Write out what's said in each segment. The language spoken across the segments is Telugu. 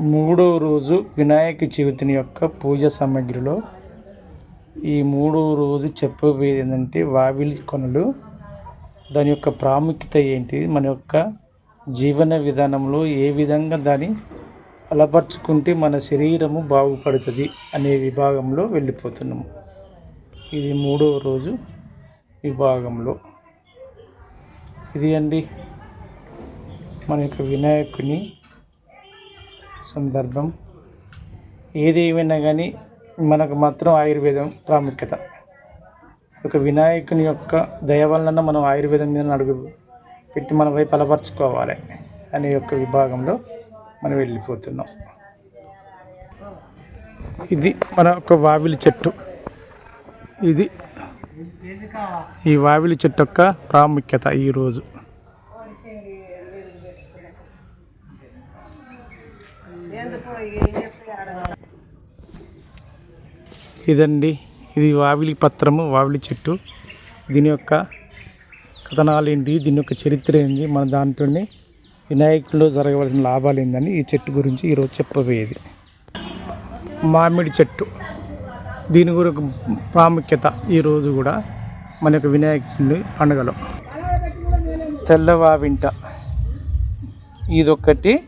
మూడవ రోజు వినాయక చవితిని యొక్క పూజ సామాగ్రిలో ఈ మూడవ రోజు చెప్పబోయేది ఏంటంటే వావిలి కొనలు. దాని యొక్క ప్రాముఖ్యత ఏంటి? మన యొక్క జీవన విధానంలో ఏ విధంగా దాన్ని అలపరుచుకుంటే మన శరీరము బాగుపడుతుంది అనే విభాగంలో వెళ్ళిపోతున్నాము ఇది మూడవ రోజు విభాగంలో. ఇది అండి మన యొక్క వినాయకుని సందర్భం. ఏది ఏమైనా కానీ మనకు మాత్రం ఆయుర్వేదం ప్రాముఖ్యత. ఒక వినాయకుని యొక్క దయ వలన మనం ఆయుర్వేదం మీద అడుగు పెట్టి మన వైపు అలపరచుకోవాలి అనే యొక్క విభాగంలో మనం వెళ్ళిపోతున్నాం. ఇది మన ఒక వావిలి చెట్టు. ఇది ఈ వావిలి చెట్టు యొక్క ప్రాముఖ్యత ఈరోజు. ఇదండి. ఇది వావిలి పత్రము వావిలి చెట్టు. దీని యొక్క కథనాలు ఏంటి దీని యొక్క చరిత్ర ఏంటి మన దాంట్లోనే వినాయకుల్లో జరగవలసిన లాభాలు ఏందని ఈ చెట్టు గురించి ఈరోజు చెప్పబోయేది. మామిడి చెట్టు. దీని గురించి ప్రాముఖ్యత ఈరోజు కూడా మన యొక్క వినాయకుడి పండుగలో. తెల్లవావింట. ఇదొక్కటి.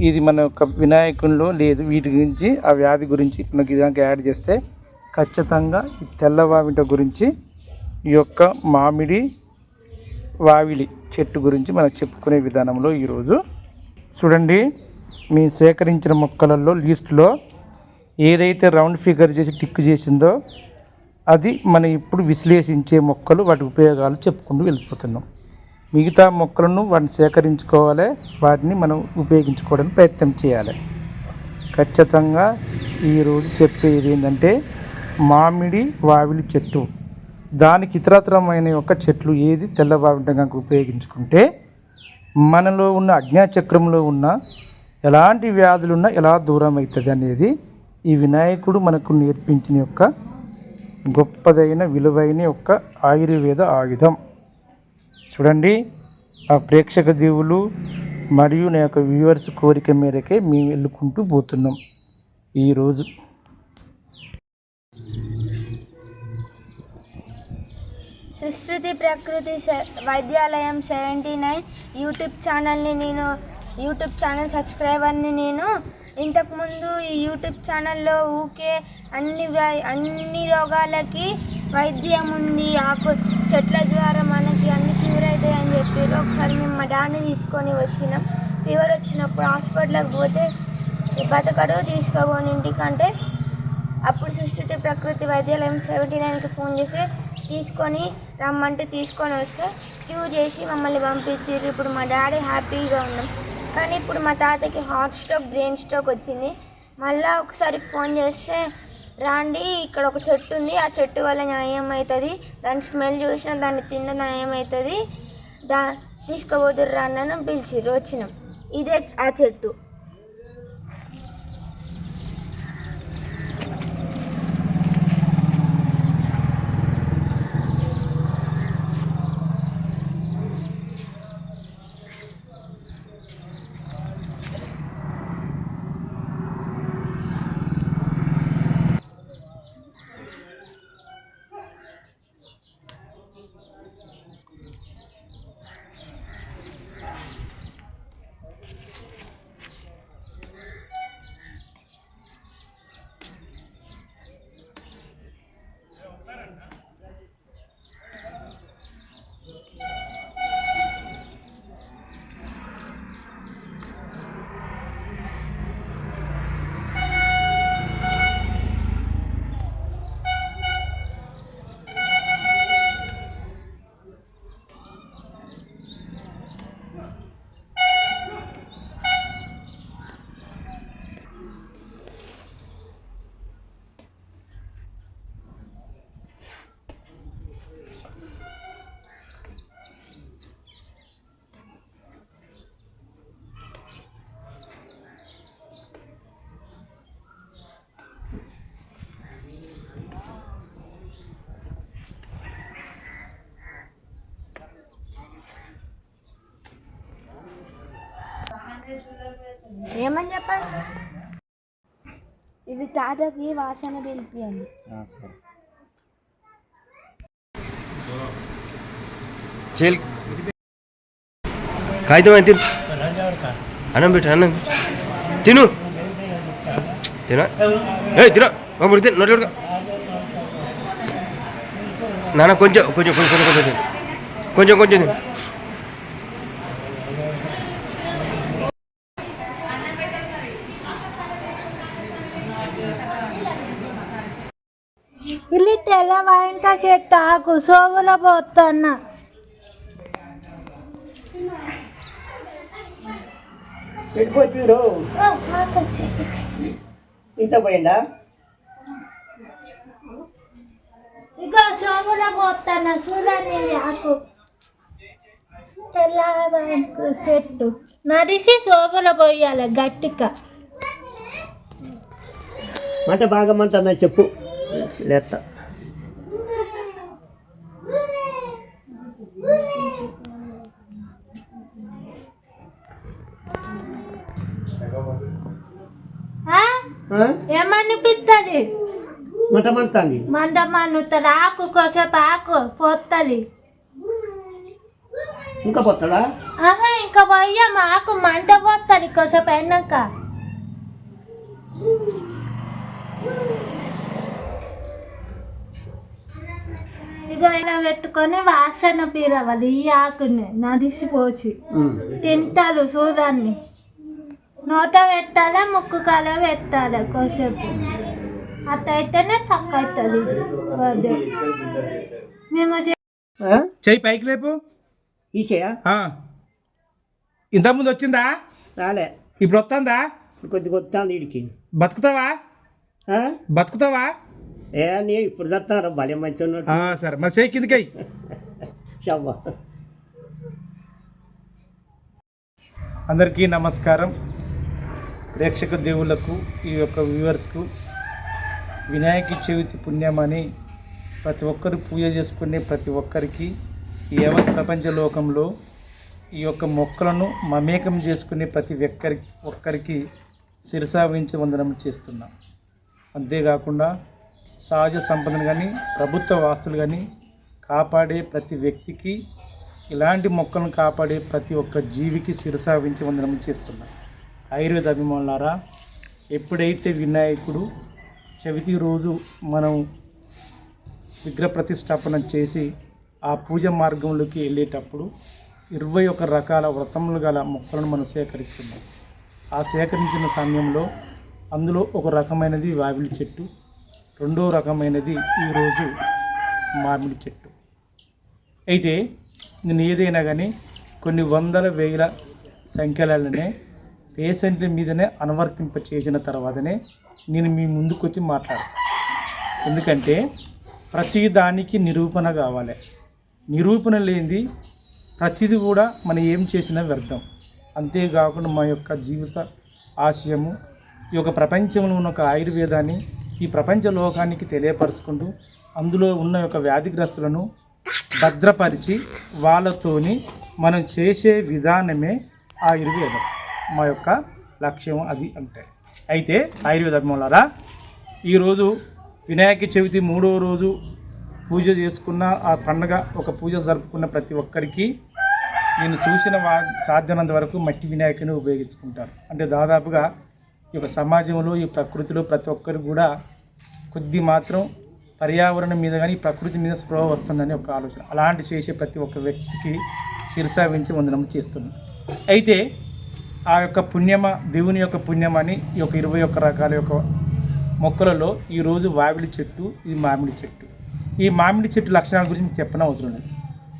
ఇది మన యొక్క వినాయకుల్లో లేదు. వీటి గురించి ఆ వ్యాధి గురించి మనకి దానికి యాడ్ చేస్తే ఖచ్చితంగా ఈ తెల్లవావింట గురించి ఈ యొక్క మామిడి వావిలి చెట్టు గురించి మనం చెప్పుకునే విధానంలో ఈరోజు చూడండి. మీ సేకరించిన మొక్కలలో లిస్టులో ఏదైతే రౌండ్ ఫిగర్ చేసి టిక్ చేసిందో అది మనం ఇప్పుడు విశ్లేషించే మొక్కలు వాటి ఉపయోగాలు చెప్పుకుంటూ వెళ్ళిపోతున్నాం. మిగతా మొక్కలను వాటిని సేకరించుకోవాలి వాటిని మనం ఉపయోగించుకోవడానికి ప్రయత్నం చేయాలి. ఖచ్చితంగా ఈరోజు చెప్పేది ఏంటంటే మామిడి వావిలి చెట్టు. దానికి ఇతరతరమైన యొక్క చెట్లు ఏది తెల్లవావింట కనుక ఉపయోగించుకుంటే మనలో ఉన్న అజ్ఞాచక్రంలో ఉన్న ఎలాంటి వ్యాధులున్నా ఎలా దూరం అవుతుంది అనేది ఈ వినాయకుడు మనకు నేర్పించిన యొక్క గొప్పదైన విలువైన యొక్క ఆయుర్వేద ఆయుధం. చూడండి ఆ ప్రేక్షక దేవులు మరియు నా యొక్క వ్యూవర్స్ కోరిక మేరకే మేము వెళ్ళుకుంటూ పోతున్నాం. ఈరోజు సుశ్రుతి ప్రకృతి వైద్యాలయం సెవెంటీ నైన్ యూట్యూబ్ ఛానల్ని నేను యూట్యూబ్ ఛానల్ సబ్స్క్రైబర్ని నేను ఇంతకుముందు ఈ యూట్యూబ్ ఛానల్లో ఊకే అన్ని అన్ని రోగాలకి వైద్యం ఉంది ఆకు చెట్ల ద్వారా మనకి అన్ని క్యూర్ అవుతాయి అని చెప్పారు ఒకసారి మేము మా డాడీని తీసుకొని వచ్చినాం. ఫీవర్ వచ్చినప్పుడు హాస్పిటల్కి పోతే బతకడు తీసుకోబోని ఇంటికంటే అప్పుడు సుశ్రుతి ప్రకృతి వైద్యాలయం సెవెంటీ నైన్కి ఫోన్ చేసి తీసుకొని రమ్మంటే తీసుకొని వస్తే క్యూ చేసి మమ్మల్ని పంపించారు ఇప్పుడు మా డాడీ హ్యాపీగా ఉన్నాం. కానీ ఇప్పుడు మా తాతకి హార్ట్ స్ట్రోక్ బ్రెయిన్ స్ట్రోక్ వచ్చింది. మళ్ళీ ఒకసారి ఫోన్ చేస్తే రాండి ఇక్కడ ఒక చెట్టు ఉంది. ఆ చెట్టు వల్ల న్యాయం అవుతుంది దాని స్మెల్ చూసినా దాన్ని తిన్న న్యాయం అవుతుంది దా తీసుకోబోతుర్రు రాండి అని పిలిచిర్రు. వచ్చినాం. ఇదే ఆ చెట్టు. ఇది తాతకి వాసన పిలిపియండి చేల్. కాగితం అని అన్నం పెట్టు అన్నం తిను. తినా? ఏ తిన. బాబు తిను నోటి నాన్న కొంచెం కొంచెం కొంచెం కొంచెం కొంచెం తిను. కొంచెం చెట్టు ఆకు సోగుల పోతున్నా. వెళ్ళిపోతురు ఇంత పోయిందా ఇక సోగుల పోతున్నా ఇది ఆకు. తెల్ల వాయింట చెట్టు. నడిసి సోగుల పోయాలి గట్టిగా. మంట బాగా మంట చెప్పు. లేత ఆ? ఏమనిపిస్తుంది మంట మండుతుంది మంద మన్నుతుంది ఆకు కోసేపు ఆకు పోతుంది ఇంకా పోతాడా ఆహా ఇంకా పోయాం ఆకు మంట పోతుంది కోసేపు అయినాక. ఇలా పెట్టుకొని వాసన పీరవాలి ఈ ఆకుని. నడిసిపోచి తింటారు చూదాన్ని నోట పెట్టాలి ముక్కు కాల పెట్టాలి? కోసేపు అట్టయితేనే తక్కువ అవుతుంది అదే. మేము? చెయ్యి పైకి లేపు. ఈసేయా? ఆ. ఇంతకుముందు వచ్చిందా? రాలే. ఇప్పుడు వస్తుందా? కొద్దిగా వస్తుంది వీడికి బతుకుతావా? ఆ? బతుకుతావా? ఏ నీ ఇప్పుడు చస్తాను భలే మంచి సరే. మరి చెయ్యి కిందకి షవ్వ. అందరికీ నమస్కారం. ప్రేక్షక దేవులకు ఈ యొక్క వ్యూవర్స్కు వినాయక చవితి పుణ్యమని ప్రతి ఒక్కరు పూజ చేసుకునే ప్రతి ఒక్కరికి ఈ యావత్ ప్రపంచ లోకంలో ఈ యొక్క మొక్కలను మమేకం చేసుకునే ప్రతి ఒక్కరి ఒక్కరికి శిరసావించి వందనం చేస్తున్నాం. అంతేకాకుండా సహజ సంపదను కానీ ప్రభుత్వ వాస్తులు కానీ కాపాడే ప్రతి వ్యక్తికి ఇలాంటి మొక్కలను కాపాడే ప్రతి ఒక్క జీవికి శిరసావించి వందనం చేస్తున్నాం. ఆయుర్వేద అభిమానులారా ఎప్పుడైతే వినాయకుడు చవితి రోజు మనం విగ్రహ ప్రతిష్టాపన చేసి ఆ పూజ మార్గంలోకి వెళ్ళేటప్పుడు ఇరవై ఒక రకాల వ్రతములు గల మొక్కలను మనం సేకరిస్తున్నాం. ఆ సేకరించిన సమయంలో అందులో ఒక రకమైనది వావిలి చెట్టు రెండో రకమైనది ఈరోజు మామిడి చెట్టు. అయితే నేను ఏదైనా కానీ కొన్ని వందల వేల సంఖ్యలనే పేషెంట్ల మీదనే అనువర్తింప చేసిన తర్వాతనే నేను మీ ముందుకు వచ్చి మాట్లాడతాను ఎందుకంటే ప్రతి దానికి నిరూపణ కావాలి. నిరూపణ లేనిది ప్రతిది కూడా మనం ఏం చేసినా వ్యర్థం. అంతేకాకుండా మా యొక్క జీవిత ఆశయము ఈ యొక్క ప్రపంచంలో ఉన్న ఒక ఆయుర్వేదాన్ని ఈ ప్రపంచ లోకానికి తెలియపరుచుకుంటూ అందులో ఉన్న యొక్క వ్యాధిగ్రస్తులను భద్రపరిచి వాళ్ళతోని మనం చేసే విధానమే ఆయుర్వేదం. మా యొక్క లక్ష్యం అది అంటే. అయితే ఆయుర్వేద ఈరోజు వినాయక చవితి మూడో రోజు పూజ చేసుకున్న ఆ పండగ ఒక పూజ జరుపుకున్న ప్రతి ఒక్కరికి నేను చూసిన వా సాధ్యమైనంత వరకు మట్టి వినాయకుని ఉపయోగించుకుంటారు. అంటే దాదాపుగా ఈ యొక్క సమాజంలో ఈ ప్రకృతిలో ప్రతి ఒక్కరు కూడా కొద్ది మాత్రం పర్యావరణం మీద కానీ ప్రకృతి మీద స్పృహ వస్తుందని ఒక ఆలోచన. అలాంటి చేసే ప్రతి ఒక్క వ్యక్తికి శిరసావించి వందనం చేస్తున్నాం అయితే ఆ యొక్క పుణ్యమ దేవుని యొక్క పుణ్యమని ఈ యొక్క ఇరవై ఒక్క రకాల యొక్క మొక్కలలో ఈరోజు వావిలి చెట్టు ఇది మామిడి చెట్టు. ఈ మామిడి చెట్టు లక్షణాల గురించి మీకు అవసరం లేదు.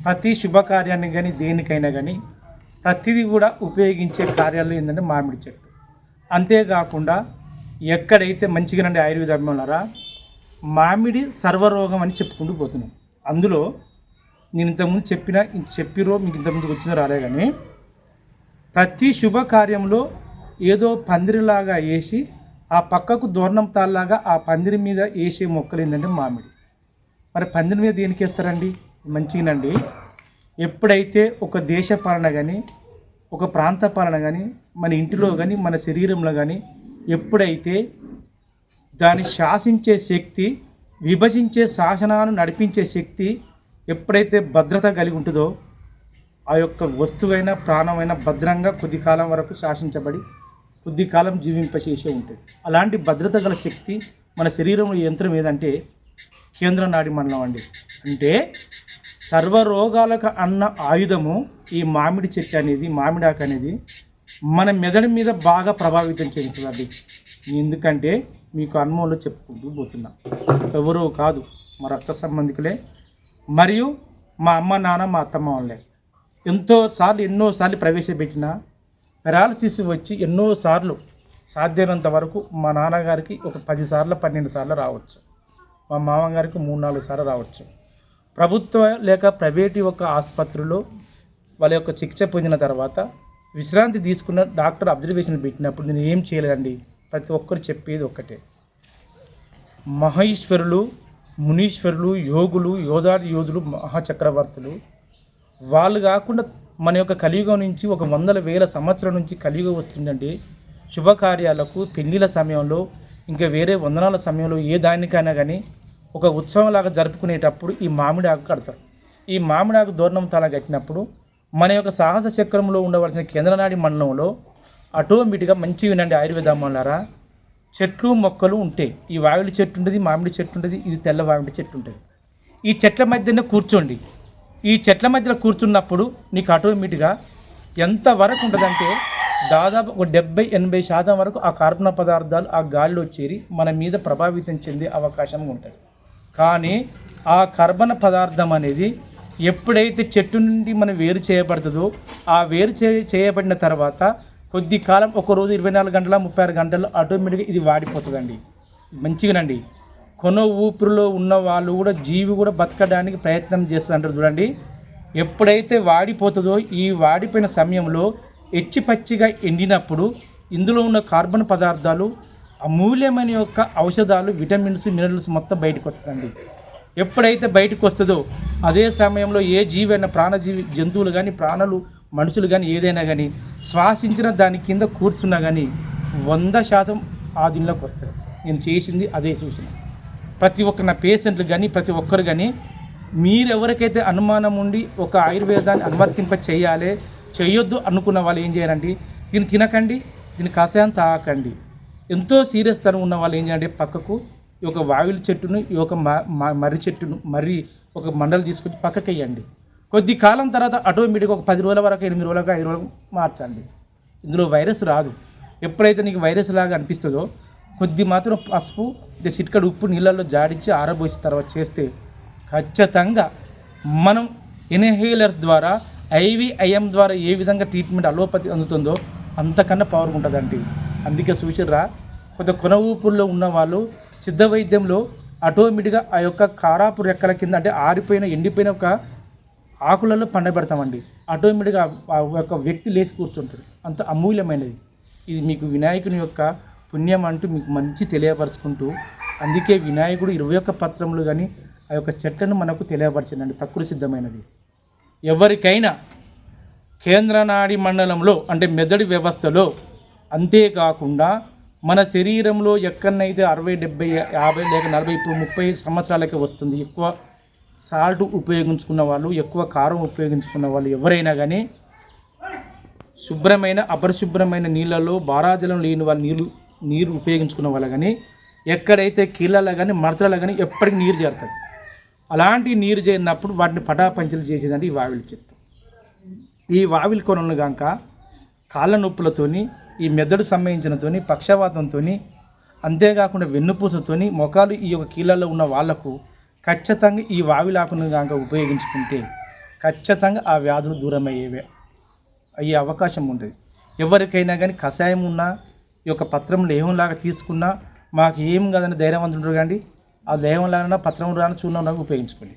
ప్రతి శుభకార్యాన్ని కానీ దేనికైనా కానీ ప్రతిదీ కూడా ఉపయోగించే కార్యాలు ఏంటంటే మామిడి చెట్టు. అంతేకాకుండా ఎక్కడైతే మంచిగానండి ఆయుర్వేద అభిమానులరా మామిడి సర్వరోగం అని చెప్పుకుంటూ పోతున్నాం. అందులో నేను ఇంతకుముందు చెప్పిన చెప్పిరో మీకు ఇంతకుముందు వచ్చిందో రాలే కానీ ప్రతి శుభకార్యంలో ఏదో పందిరిలాగా వేసి ఆ పక్కకు దూర్ణం తాళ్ళలాగా ఆ పందిరి మీద వేసే మొక్కలు ఏంటంటే మామిడి. మరి పందిరి మీద దేనికి వేస్తారండి మంచిగానండి. ఎప్పుడైతే ఒక దేశ పాలన కానీ ఒక ప్రాంత పాలన కానీ మన ఇంటిలో కానీ మన శరీరంలో కానీ ఎప్పుడైతే దాన్ని శాసించే శక్తి విభజించే శాసనాలను నడిపించే శక్తి ఎప్పుడైతే భద్రత కలిగి ఉంటుందో ఆ యొక్క వస్తువైన ప్రాణమైన భద్రంగా కొద్ది కాలం వరకు శాసించబడి కొద్ది కాలం జీవింపచేసే ఉంటుంది. అలాంటి భద్రత గల శక్తి మన శరీరంలో యంత్రం ఏదంటే కేంద్ర నాడి మండలం అండి. అంటే సర్వరోగాలకు అన్న ఆయుధము ఈ మామిడి చెట్టు అనేది మామిడాకు అనేది మన మెదడు మీద బాగా ప్రభావితం చేస్తుందండి. ఎందుకంటే మీకు అనుభవంలో చెప్పుకుంటూ పోతున్నా. ఎవరో కాదు మా రక్త సంబంధికులే. మరియు మా అమ్మ నాన్న మా అత్తమ్మ వాళ్ళే. ఎంతోసార్లు ఎన్నోసార్లు ప్రవేశపెట్టిన పెరాలసిస్ వచ్చి ఎన్నోసార్లు సాధ్యమైనంత వరకు మా నాన్నగారికి ఒక పది సార్లు పన్నెండు సార్లు రావచ్చు. మా మామగారికి మూడు నాలుగు సార్లు రావచ్చు. ప్రభుత్వ లేక ప్రైవేట్ యొక్క ఆసుపత్రిలో వాళ్ళ యొక్క చికిత్స పొందిన తర్వాత విశ్రాంతి తీసుకున్న డాక్టర్ అబ్జర్వేషన్ పెట్టినప్పుడు నేను ఏం చేయలేదండి? ప్రతి ఒక్కరు చెప్పేది ఒక్కటే. మహేశ్వరులు మునీశ్వరులు యోగులు యోధాది యోధులు మహాచక్రవర్తులు వాళ్ళు కాకుండా మన యొక్క కలియుగం నుంచి ఒక వందల వేల సంవత్సరం నుంచి కలియుగం వస్తుందండి. శుభకార్యాలకు పెళ్ళిల సమయంలో ఇంకా వేరే వందనాల సమయంలో ఏ దానికైనా కానీ ఒక ఉత్సవంలాగా జరుపుకునేటప్పుడు ఈ మామిడి ఆకు కడతారు. ఈ మామిడి ఆకు దూరణం తల కట్టినప్పుడు మన యొక్క సాహస చక్రంలో ఉండవలసిన కేంద్రనాడి మండలంలో ఆటోమేటిక్గా మంచి వినండి ఆయుర్వేదమ్మలారా చెట్లు మొక్కలు ఉంటాయి ఈ వాయుల చెట్టు ఉంటుంది మామిడి చెట్టు ఉంటుంది ఇది తెల్ల మామిడి చెట్టు ఉంటుంది. ఈ చెట్ల మధ్యన కూర్చోండి. ఈ చెట్ల మధ్యలో కూర్చున్నప్పుడు నీకు ఆటోమేటిక్గా ఎంత వరకు ఉంటుందంటే దాదాపు ఒక డెబ్బై ఎనభై శాతం వరకు ఆ కార్బన పదార్థాలు ఆ గాలిలో చేరి మన మీద ప్రభావితం చెందే అవకాశం ఉంటుంది కానీ ఆ కర్బన పదార్థం అనేది ఎప్పుడైతే చెట్టు నుండి మనం వేరు చేయబడుతుందో ఆ వేరు చే చేయబడిన తర్వాత కొద్ది కాలం ఒక రోజు ఇరవై నాలుగు గంటల ముప్పై ఆరు గంటలు ఆటోమేటిక్గా ఇది వాడిపోతుందండి. మంచిగానండి. కొన ఊపిరిలో ఉన్న వాళ్ళు కూడా జీవి కూడా బతకడానికి ప్రయత్నం చేస్తుంటారు చూడండి. ఎప్పుడైతే వాడిపోతుందో ఈ వాడిపోయిన సమయంలో ఎచ్చి పచ్చిగా ఎండినప్పుడు ఇందులో ఉన్న కార్బన్ పదార్థాలు అమూల్యమైన యొక్క ఔషధాలు విటమిన్స్ మినరల్స్ మొత్తం బయటకు వస్తుందండి. ఎప్పుడైతే బయటకు వస్తుందో అదే సమయంలో ఏ జీవి అయినా ప్రాణజీవి జంతువులు కానీ ప్రాణులు మనుషులు కానీ ఏదైనా కానీ శ్వాసించిన దాని కింద కూర్చున్నా కానీ వంద శాతం ఆ దీనిలోకి వస్తుంది నేను చేసింది అదే సూచన. ప్రతి ఒక్క నా పేషెంట్లు కానీ ప్రతి ఒక్కరు కానీ మీరెవరికైతే అనుమానం ఉండి ఒక ఆయుర్వేదాన్ని అనువర్తింప చేయాలి చేయొద్దు అనుకున్న వాళ్ళు ఏం చేయాలండి దీన్ని తినకండి దీన్ని కషాయం తాగకండి. ఎంతో సీరియస్ తనం ఉన్న వాళ్ళు ఏం చేయాలంటే పక్కకు ఈ ఒక వాయుల చెట్టును ఈ ఒక మ- మ- మర్రి చెట్టును మర్రి ఒక మండలు తీసుకొచ్చి పక్కకి వేయండి కొద్ది కాలం తర్వాత ఆటోమేటిక్గా ఒక పది రోజుల వరకు ఎనిమిది రోజులకు ఐదు రోజులకు మార్చండి. ఇందులో వైరస్ రాదు. ఎప్పుడైతే నీకు వైరస్ లాగా అనిపిస్తుందో కొద్ది మాత్రం పసుపు ఇది చిటికడు ఉప్పు నీళ్ళల్లో జాడించి ఆరబోసిన తర్వాత చేస్తే ఖచ్చితంగా మనం ఇన్హేలర్స్ ద్వారా ఐవిఐఎం ద్వారా ఏ విధంగా ట్రీట్మెంట్ అలోపతి అందుతుందో అంతకన్నా పవర్ ఉంటుందండి. అందుకే సూచనరా కొంత కొన ఊపుల్లో ఉన్న వాళ్ళు సిద్ధ వైద్యంలో ఆటోమేటిక్గా ఆ యొక్క కారాపు రెక్కల కింద అంటే ఆరిపోయిన ఎండిపోయిన ఒక ఆకులలో పండబెడతామండి. ఆటోమేటిక్గా ఆ యొక్క వ్యక్తి లేచి కూర్చుంటాడు అంత అమూల్యమైనది. ఇది మీకు వినాయకుని యొక్క పుణ్యం అంటూ మీకు మంచి తెలియపరుచుకుంటూ అందుకే వినాయకుడు ఇరవై ఒక్క పత్రములు కానీ ఆ యొక్క చెట్లను మనకు తెలియపరిచిందండి. ప్రకృతి సిద్ధమైనది. ఎవరికైనా కేంద్రనాడి మండలంలో అంటే మెదడు వ్యవస్థలో అంతేకాకుండా మన శరీరంలో ఎక్కడనైతే అరవై డెబ్బై యాభై లేక నలభై ఇప్పుడు ముప్పై సంవత్సరాలకే వస్తుంది ఎక్కువ సాల్ట్ ఉపయోగించుకున్న వాళ్ళు ఎక్కువ కారం ఉపయోగించుకున్న వాళ్ళు ఎవరైనా కానీ శుభ్రమైన అపరిశుభ్రమైన నీళ్ళలో బారాజలం లేని వాళ్ళు నీళ్ళు నీరు ఉపయోగించుకున్న వాళ్ళు కానీ ఎక్కడైతే కీళ్ళలో కానీ మడతలలో కానీ ఎప్పటికీ నీరు చేరుతుంది అలాంటి నీరు చేరినప్పుడు వాటిని పటాపంచలు చేసేదండి ఈ వావిలి చెట్టు. ఈ వావిలి కొనలు కనుక కాళ్ళ నొప్పులతోని ఈ మెదడు సంబంధించినతోని పక్షవాతంతోని అంతేకాకుండా వెన్నుపూసతోని మొఖాలు ఈ యొక్క కీళ్ళలో ఉన్న వాళ్ళకు ఖచ్చితంగా ఈ వావిలాకును కనుక ఉపయోగించుకుంటే ఖచ్చితంగా ఆ వ్యాధులు దూరమయ్యేవే అయ్యే అవకాశం ఉంటుంది. ఎవరికైనా కానీ కషాయం ఉన్నా ఈ యొక్క పత్రం లేహంలాగా తీసుకున్నా మాకు ఏం కాదని ధైర్యవంతుడు కానీ ఆ లేహంలాగా పత్రం రాని చూడడం ఉపయోగించుకోండి.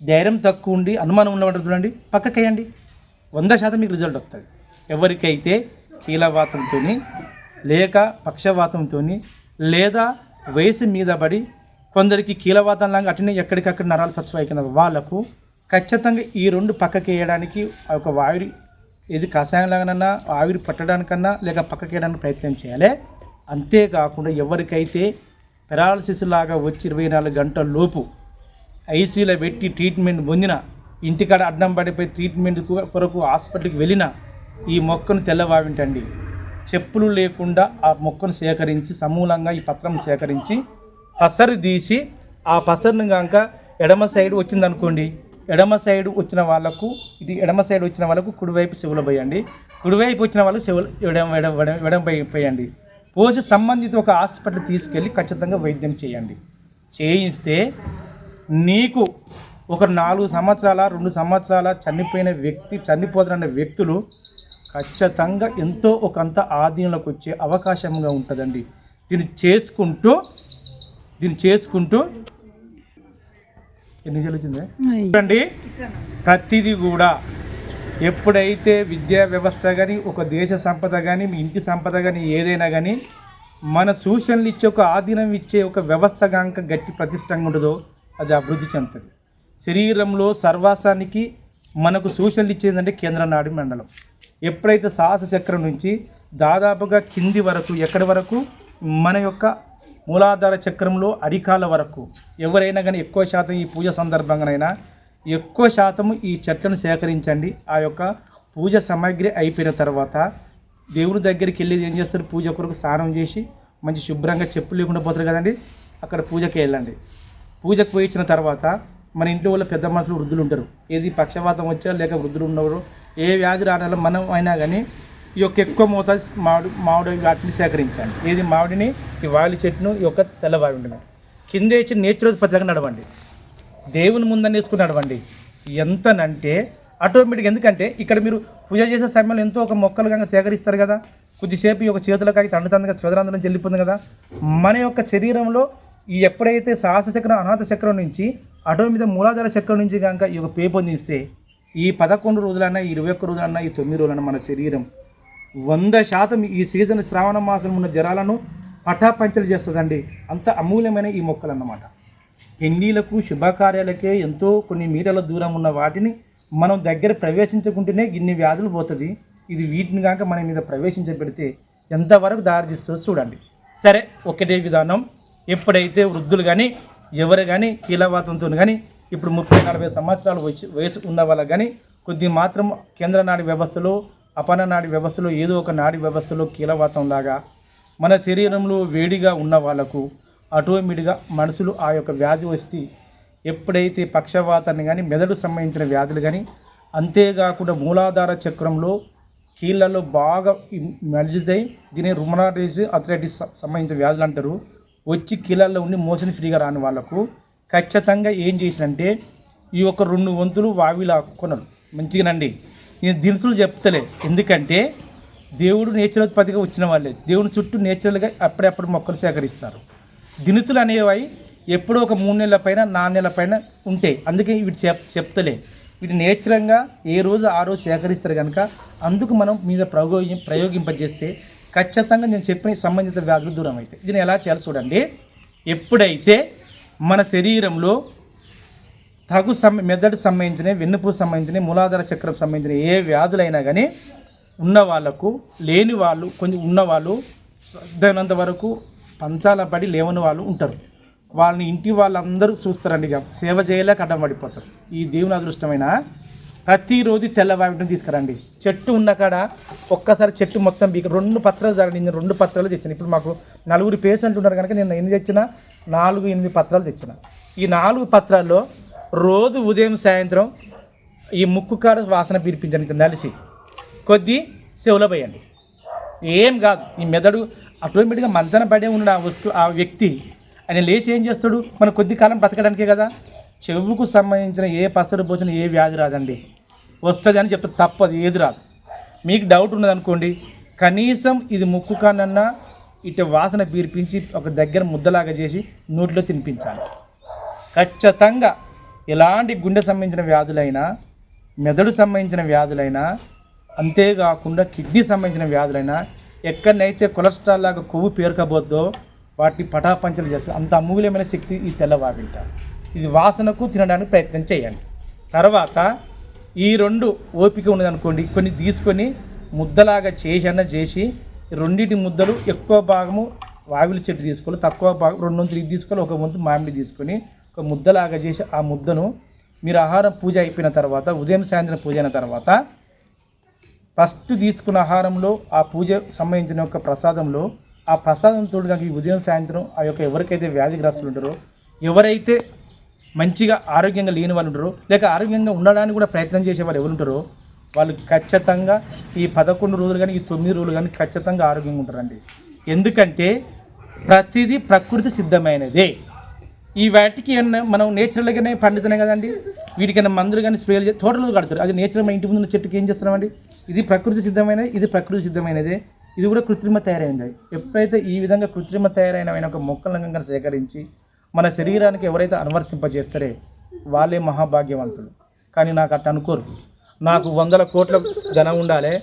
ధైర్యం తక్కువ ఉండి అనుమానం ఉన్నవాడు చూడండి పక్కకేయండి వంద శాతం మీకు రిజల్ట్ వస్తుంది. ఎవరికైతే కీలవాతంతో లేక పక్షవాతంతో లేదా వయసు మీద పడి కొందరికి కీలవాతం లాగా అట్లనే ఎక్కడికక్కడ నరాలు చచ్చిపోయిన వాళ్ళకు ఖచ్చితంగా ఈ రెండు పక్కకి వేయడానికి ఆ యొక్క వాయుడి ఇది కషాయం లాగానన్నా ఆవిరి పట్టడానికన్నా లేక పక్కకేయడానికి ప్రయత్నం చేయాలి. అంతేకాకుండా ఎవరికైతే పెరాలసిస్ లాగా వచ్చి ఇరవై నాలుగు గంటల లోపు ఐసీలో పెట్టి ట్రీట్మెంట్ పొందిన ఇంటికాడ అడ్డం పడిపోయి ట్రీట్మెంట్ కొరకు హాస్పిటల్కి వెళ్ళిన ఈ మొక్కను తెల్లవావింటండి చెప్పులు లేకుండా ఆ మొక్కను సేకరించి సమూలంగా ఈ పత్రం సేకరించి పసరు తీసి ఆ పసరును కనుక ఎడమ సైడ్ వచ్చిందనుకోండి ఎడమ సైడ్ వచ్చిన వాళ్ళకు ఇది ఎడమ సైడ్ వచ్చిన వాళ్ళకు కుడివైపు చెవులు పోయండి. కుడివైపు వచ్చిన వాళ్ళకు చెవులు ఎడమ ఎడమ ఎడమ పోయండి. పోసి సంబంధిత ఒక హాస్పిటల్ తీసుకెళ్ళి ఖచ్చితంగా వైద్యం చేయండి. చేయిస్తే నీకు ఒక నాలుగు సంవత్సరాల రెండు సంవత్సరాల చనిపోయిన వ్యక్తి చనిపోతున్న వ్యక్తులు ఖచ్చితంగా ఎంతో ఒకంత ఆధీనంలోకి వచ్చే అవకాశంగా ఉంటుందండి. దీన్ని చేసుకుంటూ దీన్ని చేసుకుంటూ ఎన్ని వచ్చిందే? చూడండి ప్రతిదీ కూడా ఎప్పుడైతే విద్యా వ్యవస్థ కానీ ఒక దేశ సంపద కానీ మీ ఇంటి సంపద కానీ ఏదైనా కానీ మన సూచనలు ఇచ్చే ఒక ఆధీనం ఇచ్చే ఒక వ్యవస్థ కనుక గట్టి ప్రతిష్టంగా ఉంటుందో అది అభివృద్ధి చెందుతుంది. శరీరంలో సర్వాసానికి మనకు సూచనలు ఇచ్చేదంటే కేంద్ర నాడి మండలం. ఎప్పుడైతే శ్వాస చక్రం నుంచి దాదాపుగా కింది వరకు ఎక్కడి వరకు మన యొక్క మూలాధార చక్రంలో అరికాల వరకు ఎవరైనా కానీ ఎక్కువ శాతం ఈ పూజ సందర్భంగానైనా ఎక్కువ శాతం ఈ చెట్లను సేకరించండి. ఆ యొక్క పూజ సామాగ్రి అయిపోయిన తర్వాత దేవుడి దగ్గరికి వెళ్ళి ఏం చేస్తారు? పూజ కొరకు స్నానం చేసి మంచి శుభ్రంగా చెప్పులు లేకుండా పోతారు కదండి? అక్కడ పూజకి వెళ్ళండి. పూజకు పోయించిన తర్వాత మన ఇంట్లో వాళ్ళ పెద్ద మనుషులు వృద్ధులు ఉంటారు. ఏది పక్షవాతం వచ్చా లేక వృద్ధులు ఉన్నవారు ఏ వ్యాధి రావాలో మనం అయినా కానీ ఈ యొక్క ఎక్కువ మోతాదు మామిడి మామిడి వాటిని సేకరించండి. ఏది మామిడిని ఈ వాయుల చెట్టును ఈ యొక్క తెల్లవారి ఉండడం కింద ఇచ్చి నేచురల్ పచ్చగా నడవండి. దేవుని ముందని వేసుకుని నడవండి. ఎంతనంటే ఆటోమేటిక్ ఎందుకంటే ఇక్కడ మీరు పూజ చేసే సమయంలో ఎంతో ఒక మొక్కలు కనుక సేకరిస్తారు కదా కొద్దిసేపు ఈ యొక్క చేతులకు అయితే అండుతందుగా శివరాంధ్రం చెల్లిపోతుంది కదా మన యొక్క శరీరంలో ఈ ఎప్పుడైతే సాహస చక్రం అనాథ చక్రం నుంచి అటో మీద మూలాధార చక్రం నుంచి కనుక ఈ యొక్క పేపొందిస్తే ఈ పదకొండు రోజులన్నా ఇరవై ఒక్క రోజులన్నా ఈ తొమ్మిది రోజులన్నా మన శరీరం వంద శాతం ఈ సీజన్ శ్రావణ మాసం ఉన్న జ్వరాలను పటాపంచలు చేస్తుందండి. అంత అమూల్యమైన ఈ మొక్కలు అన్నమాట పెళ్ళిళ్ళకు శుభకార్యాలకే ఎంతో కొన్ని మీటర్ల దూరం ఉన్న వాటిని మనం దగ్గర ప్రవేశించకుంటేనే ఇన్ని వ్యాధులు పోతుంది. ఇది వీటిని కాక మన మీద ప్రవేశించబెడితే ఎంతవరకు దారితీస్తుందో చూడండి. సరే ఒకటే విధానం. ఎప్పుడైతే వృద్ధులు కానీ ఎవరు కానీ కీలవాతంతో కానీ ఇప్పుడు ముప్పై నలభై సంవత్సరాలు వయసు వయసు ఉన్న వాళ్ళకి కానీ కొద్ది మాత్రం కేంద్ర నాడి వ్యవస్థలో అపన నాడి వ్యవస్థలో ఏదో ఒక నాడి వ్యవస్థలో కీలవాతం లాగా మన శరీరంలో వేడిగా ఉన్న వాళ్ళకు ఆటోమేటిక్గా మనసులు ఆ యొక్క వ్యాధి వస్తే ఎప్పుడైతే పక్షవాతాన్ని కానీ మెదడు సంబంధించిన వ్యాధులు కానీ అంతేకాకుండా మూలాధార చక్రంలో కీళ్ళలో బాగా మెల్జిజ్ అయి దీని రుమనాటిస్ అథరైటిస్ సంబంధించిన వ్యాధులు అంటారు. వచ్చి కీళ్ళల్లో ఉండి మోషన్ ఫ్రీగా రాని వాళ్ళకు ఖచ్చితంగా ఏం చేసినంటే ఈ యొక్క రెండు వంతులు వావిలా కొనరు మంచిగానండి. నేను దినుసులు చెప్తలే. ఎందుకంటే దేవుడు నేచురోపతిగా వచ్చిన వాళ్ళే. దేవుని చుట్టూ నేచురల్గా అప్పుడప్పుడు మొక్కలు సేకరిస్తారు. దినుసులు అనేవి ఎప్పుడో ఒక మూడు నెలల పైన నాలుగు నెలల పైన ఉంటాయి అందుకే వీటి చెప్ చెప్తలే. వీటి నేచురంగా ఏ రోజు ఆ రోజు సేకరిస్తారు కనుక అందుకు మనం మీద ప్రయోగి ప్రయోగింపజేస్తే ఖచ్చితంగా నేను చెప్పిన సంబంధిత వ్యాధులు దూరం అవుతాయి దీన్ని ఎలా చేయాలి చూడండి. ఎప్పుడైతే మన శరీరంలో తగు సం మెదడు సంబంధించిన వెన్నుపూస సంబంధించిన మూలాధార చక్రం సంబంధించిన ఏ వ్యాధులైనా కానీ ఉన్న వాళ్ళకు లేని వాళ్ళు కొంచెం ఉన్నవాళ్ళు శ్రద్ధైనంత వరకు పంచాల పడి లేవని వాళ్ళు ఉంటారు. వాళ్ళని ఇంటి వాళ్ళందరూ చూస్తారండి ఇక. సేవ చేయలేక అడ్డం పడిపోతారు. ఈ దేవుని అదృష్టమైన ప్రతిరోజు తెల్లవారిని తీసుకురండి. చెట్టు ఉన్న కాడ ఒక్కసారి చెట్టు మొత్తం బీక రెండు పత్రాలు జరగండి నేను రెండు పత్రాలు తెచ్చాను. ఇప్పుడు మాకు నలుగురు పేషెంట్ ఉన్నారు కనుక నేను ఎన్ని తెచ్చిన? నాలుగు ఎనిమిది పత్రాలు తెచ్చిన. ఈ నాలుగు పత్రాల్లో రోజు ఉదయం సాయంత్రం ఈ ముక్కు కాడ వాసన పీడిపించండి నలిసి కొద్ది చెవులో పోయండి. ఏం కాదు ఈ మెదడు ఆటోమేటిక్గా మంచన పడే ఉన్న ఆ వస్తువు ఆ వ్యక్తి. ఆయన లేచి ఏం చేస్తాడు? మన కొద్ది కాలం బతకడానికే కదా? చెవుకు సంబంధించిన ఏ పసరు పోచిన ఏ వ్యాధి రాదండి. వస్తుంది అని చెప్తే తప్పదు ఏది రాదు. మీకు డౌట్ ఉన్నదనుకోండి కనీసం ఇది ముక్కు కానన్నా ఇటు వాసన పీర్పించి ఒక దగ్గర ముద్దలాగా చేసి నోటిలో తినిపించాలి. ఖచ్చితంగా ఎలాంటి గుండె సంబంధించిన వ్యాధులైనా మెదడు సంబంధించిన వ్యాధులైనా అంతేకాకుండా కిడ్నీ సంబంధించిన వ్యాధులైనా ఎక్కడనైతే కొలెస్ట్రాల్ లాగా కొవ్వు పేరుకబోద్దో వాటిని పటాపంచలు చేస్తారు అంత అమూల్యమైన శక్తి ఈ తెల్లవావింట ఇది వాసనకు తినడానికి ప్రయత్నం చేయండి. తర్వాత ఈ రెండు ఓపిక ఉన్నదనుకోండి. కొన్ని తీసుకొని ముద్దలాగా చేసి చేసి రెండింటి ముద్దలు ఎక్కువ భాగము వావిలి చెట్టు తీసుకోవాలి. తక్కువ భాగం రెండు వంతులు ఇది తీసుకోవాలి. ఒక వంతు మామిడి తీసుకొని ఒక ముద్దలాగా చేసి ఆ ముద్దను మీరు ఆహారం పూజ అయిపోయిన తర్వాత ఉదయం సాయంత్రం పూజ అయిన తర్వాత ఫస్ట్ తీసుకున్న ఆహారంలో ఆ పూజ సంబంధించిన యొక్క ప్రసాదంలో ఆ ప్రసాదం కనుక ఈ ఉదయం సాయంత్రం ఆ యొక్క ఎవరికైతే వ్యాధిగ్రస్తులు ఉంటారో ఎవరైతే మంచిగా ఆరోగ్యంగా లేని వాళ్ళు ఉంటారో లేక ఆరోగ్యంగా ఉండడానికి కూడా ప్రయత్నం చేసే వాళ్ళు ఎవరు ఉంటారో వాళ్ళు ఖచ్చితంగా ఈ పదకొండు రోజులు కానీ ఈ తొమ్మిది రోజులు కానీ ఖచ్చితంగా ఆరోగ్యంగా ఉంటారండి. ఎందుకంటే ప్రతిదీ ప్రకృతి సిద్ధమైనదే. ఈ వాటికి మనం నేచురల్గానే పండుతున్నాయి కదండి? వీటికైనా మందులు కానీ స్ప్రేలు చేసి తోటలు కడతారు. అది నేచురల్ మా ఇంటి ముందు చెట్టుకి ఏం చేస్తున్నామండి? ఇది ప్రకృతి సిద్ధమైనది ఇది ప్రకృతి సిద్ధమైనదే. ఇది కూడా కృత్రిమ తయారైంది. ఎప్పుడైతే ఈ విధంగా కృత్రిమ తయారైన ఒక మొక్కలను కనుక సేకరించి మన శరీరానికి ఎవరైతే అనువర్తింపజేస్తారే వాళ్ళే మహాభాగ్యవంతులు. కానీ నాకు అట్ట అనుకోరు. నాకు వందల కోట్ల ధనం ఉండాలి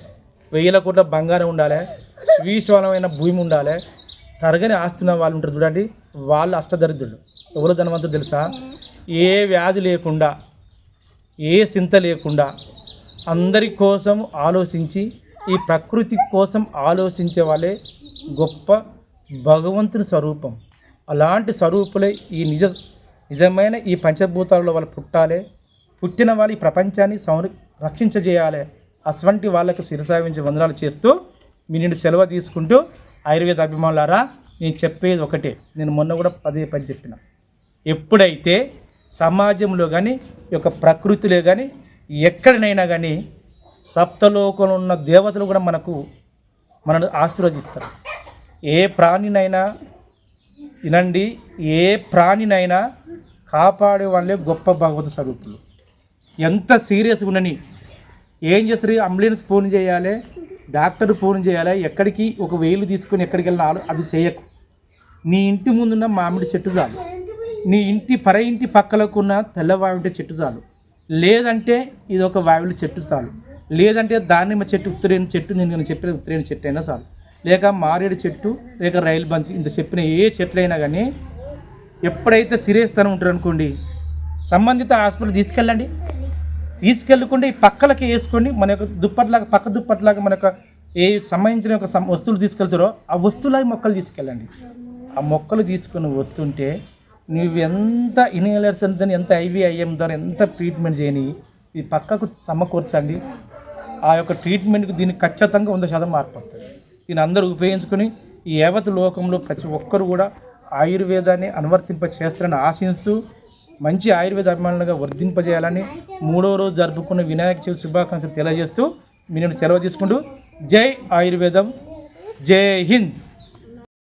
వెయ్యిల కోట్ల బంగారం ఉండాలి విశాలమైన భూమి ఉండాలి తరగని ఆస్తున్న వాళ్ళు ఉంటారు చూడండి. వాళ్ళు అష్టదరిద్రులు. ఎవరు ధనవంతుడు తెలుసా? ఏ వ్యాధి లేకుండా ఏ చింత లేకుండా అందరి కోసం ఆలోచించి ఈ ప్రకృతి కోసం ఆలోచించే వాళ్ళే గొప్ప భగవంతుని స్వరూపం. అలాంటి స్వరూపులే ఈ నిజ నిజమైన ఈ పంచభూతాలలో వాళ్ళు పుట్టాలి. పుట్టిన వాళ్ళు ఈ ప్రపంచాన్ని సంర రక్షించజేయాలి. అటువంటి వాళ్ళకు శిరసావించి వందనాలు చేస్తూ మీ నుండి సెలవు తీసుకుంటూ ఆయుర్వేద అభిమానులారా నేను చెప్పేది ఒకటే. నేను మొన్న కూడా పదే పని చెప్పిన. ఎప్పుడైతే సమాజంలో కానీ ఈ యొక్క ప్రకృతిలో కానీ ఎక్కడనైనా కానీ సప్తలోకంలో ఉన్న దేవతలు కూడా మనకు మనను ఆశీర్వదిస్తారు. ఏ ప్రాణినైనా వినండి ఏ ప్రాణినైనా కాపాడే వాళ్ళే గొప్ప భగవత స్వరూపులు. ఎంత సీరియస్గా ఉండని ఏం చేస్తారు? అంబులెన్స్ ఫోన్ చేయాలి డాక్టర్ ఫోన్ చేయాలి ఎక్కడికి ఒక వేలు తీసుకొని ఎక్కడికి వెళ్ళినా అది చేయకు. నీ ఇంటి ముందున్న మామిడి చెట్టు చాలు నీ ఇంటి పర ఇంటి పక్కలకున్న తెల్ల వావిడి చెట్టు చాలు. లేదంటే ఇది ఒక వాయువుల చెట్టు చాలు. లేదంటే దానిమ్మ చెట్టు ఉత్తరేణి చెట్టు నేను నేను చెప్పిన ఉత్తరేణి చెట్టు అయినా చాలు. లేక మారేడు చెట్టు లేక రైలు బంచ్ ఇంత చెప్పిన ఏ చెట్లు అయినా కానీ ఎప్పుడైతే సిరేస్తనం ఉంటారు అనుకోండి సంబంధిత హాస్పిటల్ తీసుకెళ్ళండి. తీసుకెళ్ళకుండా ఈ పక్కలకి వేసుకోండి మన యొక్క దుప్పట్లాగా పక్క దుప్పట్లాగా మన యొక్క ఏ సంబంధించిన ఒక సం- వస్తువులు తీసుకెళ్తారో ఆ వస్తువులాగా మొక్కలు తీసుకెళ్ళండి. ఆ మొక్కలు తీసుకొని వస్తుంటే నువ్వు ఎంత ఇన్హేలర్స్ ఎంత ఎంత ఐవీఐఎం ద్వారా ఎంత ట్రీట్మెంట్ చేయని ఇది పక్కకు సమకూర్చండి. ఆ యొక్క ట్రీట్మెంట్కి దీనికి ఖచ్చితంగా వంద శాతం మార్పు వస్తుంది. దీని అందరూ ఉపయోగించుకొని ఈ యావత్ లోకంలో ప్రతి ఒక్కరు కూడా ఆయుర్వేదాన్ని అనువర్తింప చేస్తారని ఆశిస్తూ మంచి ఆయుర్వేద అభిమానులుగా వర్ధింపజేయాలని మూడో రోజు జరుపుకున్న వినాయక చవితి శుభాకాంక్షలు తెలియజేస్తూ మీ నుండి సెలవు తీసుకుంటూ జై ఆయుర్వేదం జై హింద్.